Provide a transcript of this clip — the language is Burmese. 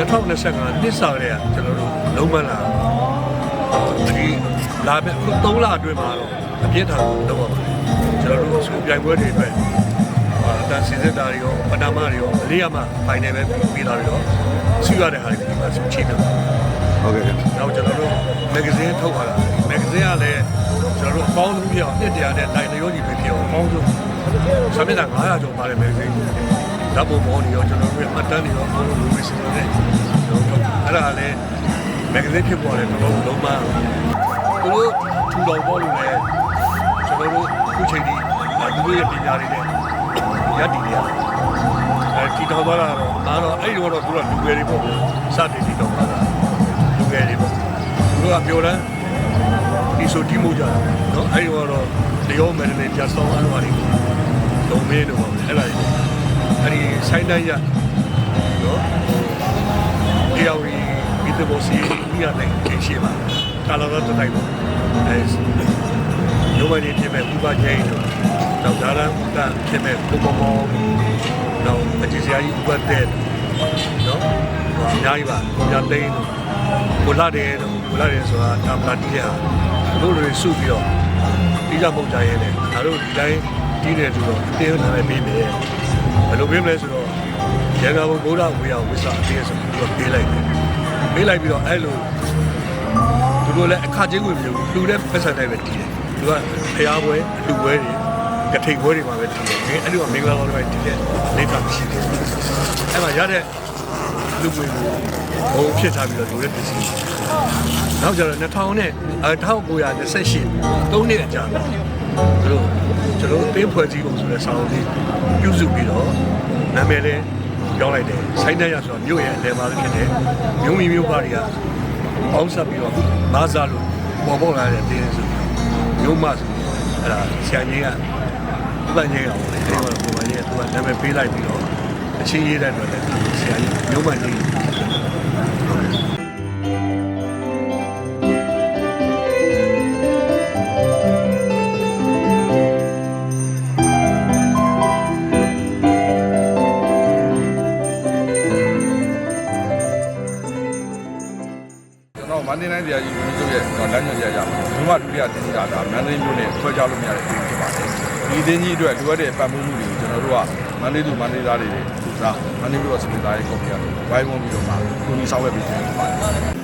2025နှစ်စာကလေးကကျွန်တော်တို့လုံးမလာဒီလာပဲခု3လအတွင်းမှာတော့အပြည့်ထန်ကိုလုံးပါပါတယ်ကျွန်တော်တို့စူပြိုင်ပွဲတွေအတွက်အာတန်စင်စက်တာတွေရောပနာမတွေရောအလေးရမှာဖိုင်နယ်ပဲပြီးလာပြီးတော့စီရတဲ့ဟာတွေဒီမှာချိတ်တယ်ဟုတ်ကဲ့နောက်ကျွန်တော်တို့မဂ္ဂဇင်းထုတ်လာတာမဂ္ဂဇင်းကလည်းကျွန်တော်တို့အပေါင်းဆုံးပြအောင်နှစ်တရာနဲ့နိုင်လျောညီပဲဖြစ်အောင်အပေါင်းဆုံးဆာမျက်နှာ900ကျော်ပါတယ်မဂ္ဂဇင်း ဓာတ်ပုံပေါင်းတွေရောကျွန်တော်တို့ရဲ့မှတ်တမ်းတွေရောအကုန်လုံးလူတွေစီစဉ်တဲ့ကျွန်တော်တို့အဲ့ဒါလည်းမဂ္ဂဇင်းဖြစ်ပေါ်တယ်တော်တော်လုံးမသူတို့ထူတော်ပေါ်လို့လည်းကျွန်တော်တို့အခုချိန်ထိလူတွေရဲ့ပညာတွေနဲ့ရည်တည်နေရတယ်အဲတီတော်သွားတာတော့ဒါတော့အဲ့ဒီတော့သူတို့လူငယ်တွေပေါ့စတင်တီတော်သွားတာလူငယ်တွေပေါ့သူတို့ကပြောတယ်ဒီဆိုတီးမှုကြတာနော်အဲ့ဒီတော့တရောမယ်နေပြဆောင်းအားလုံးအားလုံးလုံးမင်းတော့အဲ့ဒါကြီး အဲ့ဒီဆိုင်တိုင်းရနော်ဒီရောက်ဒီဒီတဘောစီမိရတဲ့ခင်ရှိပါကာလာတော့တိုက်ပါအဲရုံးမကြီးဖြစ်မဲ့ဥပကျိန်းတို့တော့ဒါရန်ကဖြစ်မဲ့ပုံပေါ်ပေါ်တော့အကြည့်စရာကြီးဥပတဲ့နော်အများကြီးပါကိုပြသိန်းတို့ကိုလာတယ်တို့ကိုလာတယ်ဆိုတာဒါပါတီးရတို့တွေစုပြီးတော့ဒီကပုံကြရဲတယ်ဒါတို့ဒီတိုင်းဒီနေတူတော့အတင်းနဲ့ပေးမယ် ဘယ်လိုပြီးမလဲဆိုတော့ရန်ကုန်ဘုရားဝေယဝိစာအသေးဆိုပြီးတော့ပေးလိုက်တယ်ပေးလိုက်ပြီးတော့အဲ့လိုသူတို့လည်းအခါချင်းဝင်မျိုးလူတဲ့ပတ်စံတိုင်းပဲတီးတယ်သူကဖျားပွဲအလူပွဲတွေကထိန်ပွဲတွေမှာပဲတီးတယ်အဲ့လိုမင်္ဂလာတော်တွေတီးတယ်လေးကရှိတယ်အဲ့မှာရတဲ့လူငွေကိုဘုံဖြစ်ထားပြီးတော့လူရဲ့ပစ္စည်းနောက်ကျတော့2000နဲ့1928 3နှစ်အကြာမှာ သူတို့ကျွန်တော်တို့တင်းဖွဲ့စည်းပုံဆိုတဲ့စာအုပ်လေးပြုစုပြီးတော့နာမည်လေးပြောင်းလိုက်တယ်ဆိုင်းတန်းရဆိုတော့မြို့ရဲ့အလဲမှာဖြစ်တယ်မြို့မီမြို့ပါတွေကပေါင်းဆက်ပြီးတော့မာဇာလို့ပေါ်ပေါ်လာတဲ့တင်းဆိုမြို့မဆိုအဲ့ဒါဆရာကြီးကဥပဒေကြီးအောင်လေအဲ့တော့ပုံမှန်ကြီးကသူကနာမည်ပေးလိုက်ပြီးတော့အချင်းရေးတဲ့အတွက်လည်းဆရာကြီးမြို့မကြီး တော်မန္တလေးတိုင်းတရားကြီးဝန်ကြီးချုပ်ရဲ့လမ်းညွှန်ချက်အရဘုမဒုတိယတင်းကြီးကဒါမန္တလေးမြို့နဲ့ဆွဲချလို့မရတဲ့တင်းဖြစ်ပါတယ်ဒီတင်းကြီးအတွက်လိုအပ်တဲ့ပတ်မှုမှုတွေကိုကျွန်တော်တို့ကမန္တလေးသူမန္တလေးသားတွေသူစားမန္တလေးမြို့စပစ်သားရဲ့ကော်မတီကဝိုင်းဝန်းပြီးတော့မှကိုကြီးဆောင်ရွက်ပေးနေပါတယ်